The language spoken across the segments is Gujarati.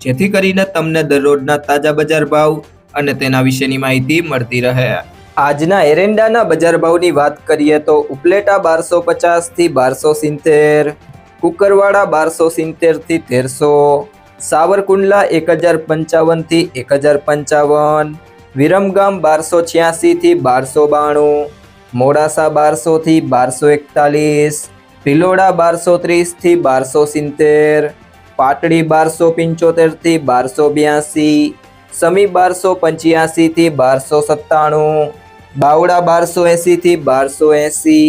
જેથી કરીને તમને દરરોજના તાજા બજાર ભાવ અને તેના વિશેની માહિતી મળતી રહે. આજના એરંડાના બજાર ભાવની વાત કરીએ તો ઉપલેટા બારસો પચાસથી બારસો સિત્તેર, કુકરવાડા બારસો સિત્તેરથી તેરસો, સાવરકુંડલા એક હજાર પંચાવનથી એક હજાર પંચાવન, વિરમગામ બારસો છ્યાસી થી બારસો બાણું, મોડાસા બારસો થી બારસો એકતાલીસ, ભિલોડા બારસો ત્રીસથી બારસો સિત્તેર પાટડી બારસો પંચોતેરથી બારસો બ્યાસી, સમી બારસો પંચ્યાસીથી બારસો સત્તાણું, બાવડા બારસો એંસીથી બારસો એંસી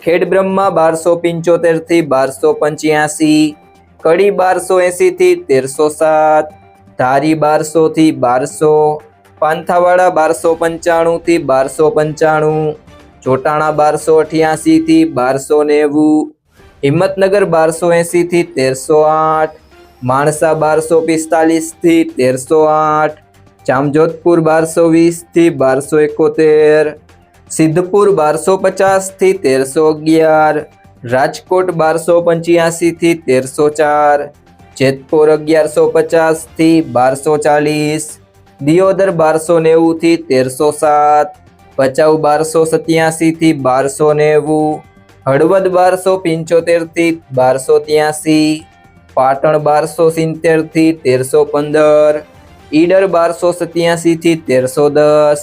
ખેડબ્રહ્મા બારસો પંચોતેરથી બારસો પંચ્યાસી, કડી બારસો એંસીથી તેરસો સાત, ધારી બારસોથી બારસો, પાંથાવાડા બારસો પંચાણુંથી બારસો પંચાણું ચોટાણા બારસો અઠ્યાસીથી બારસો નેવું હિંમતનગર બારસો એંસી થી તેરસો આઠ માણસા બારસો પિસ્તાલીસથી તેરસો આઠ જામજોધપુર બારસો વીસથી બારસો એકોતેર સિદ્ધપુર બારસો પચાસથી તેરસો અગિયાર રાજકોટ બારસો પંચ્યાસી થી તેરસો ચાર જેતપુર અગિયારસો પચાસથી બારસો ચાલીસ દિયોદર બારસો નેવું થી તેરસો સાત ભચાઉ બારસો સત્યાસી થી બારસો નેવું હળવદ બારસો પંચોતેરથી બારસો ત્યાસી, પાટણ બારસો સિત્તેરથી તેરસો પંદર, ઈડર બારસો સત્યાસી થી તેરસો દસ,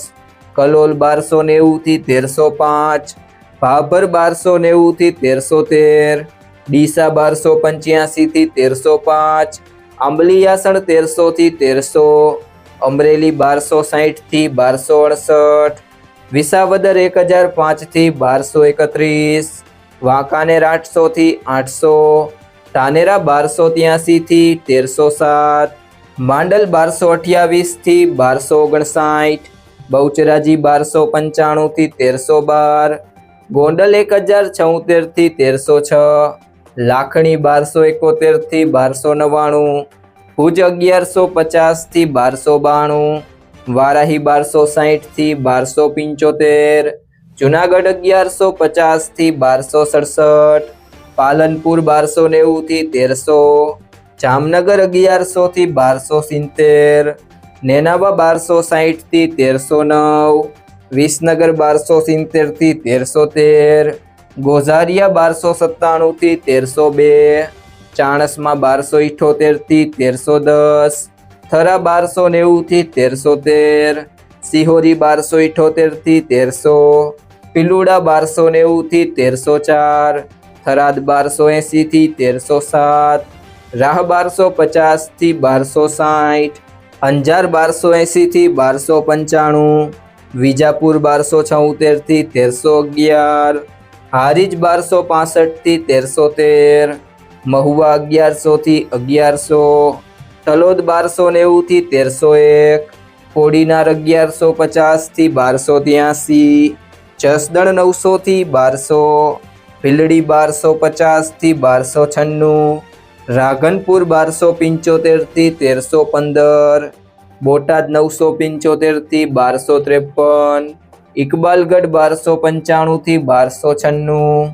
કલોલ બારસો નેવું થી તેરસો પાંચ, ભાભર બારસો નેવું થી તેરસો તેર, ડીસા બારસો પંચ્યાસી થી તેરસો પાંચ આંબલીયાસણ તેરસો થી તેરસો, અમરેલી બારસો સાઠથી બારસો અડસઠ, વિસાવદર એક હજાર પાંચથી બારસો એકત્રીસ વાંકાનેર આઠસોથી આઠસો ટાનેરા બારસો ત્યાસીથી તેરસો સાત માંડલ બારસો અઠ્યાવીસથી બારસો ઓગણસાઠ બહુચરાજી બારસો પંચાણુંથી તેરસો બાર ગોંડલ એક હજાર છોતેરથી તેરસો છ લાખણી બારસો એકોતેરથી બારસો નવ્વાણું ભુજ અગિયારસો પચાસથી બારસો બાણું વારાહી બારસો સાહીઠથી બારસો પંચોતેર જુનાગઢ અગિયારસો પચાસથી બારસો સડસઠ, પાલનપુર બારસો નેવુંથી તેરસો, જામનગર અગિયારસોથી બારસો સિત્તેર, નેનાવા બારસો સાહીઠથી તેરસો નવ, વિસનગર બારસો સિત્તેરથી તેરસો તેર, ગોઝારિયા બારસો સત્તાણુંથી તેરસો બે, ચાણસમાં બારસો ઇઠોતેરથી તેરસો દસ, થરા બારસો નેવુંથી તેરસો તેર, સિહોરી બારસો ઇઠોતેરથી તેરસો પિલુડા બારસો નેવુંથી તેરસો ચાર, થરાદ બારસો એંસીથી તેરસો સાત, રાહ બારસો પચાસથી બારસો સાઠ, અંજાર બારસો એંસીથી બારસો પંચાણું, વિજાપુર બારસો છોતેરથી તેરસો અગિયાર, હારીજ બારસો પાસઠથી તેરસો તેર, મહુવા અગિયારસોથી અગિયારસો, તલોદ બારસો નેવુંથી તેરસો એક, કોડીનાર અગિયારસો પચાસથી બારસો ત્યાસી જસદણ નવસોથી બારસો, ભીલડી બારસો પચાસથી બારસો છન્નું રાધનપુર બારસો પંચોતેરથી તેરસો પંદર, બોટાદ નવસો પંચોતેરથી બારસો ત્રેપન, ઇકબાલગઢ બારસો પંચાણુંથી બારસો છન્નું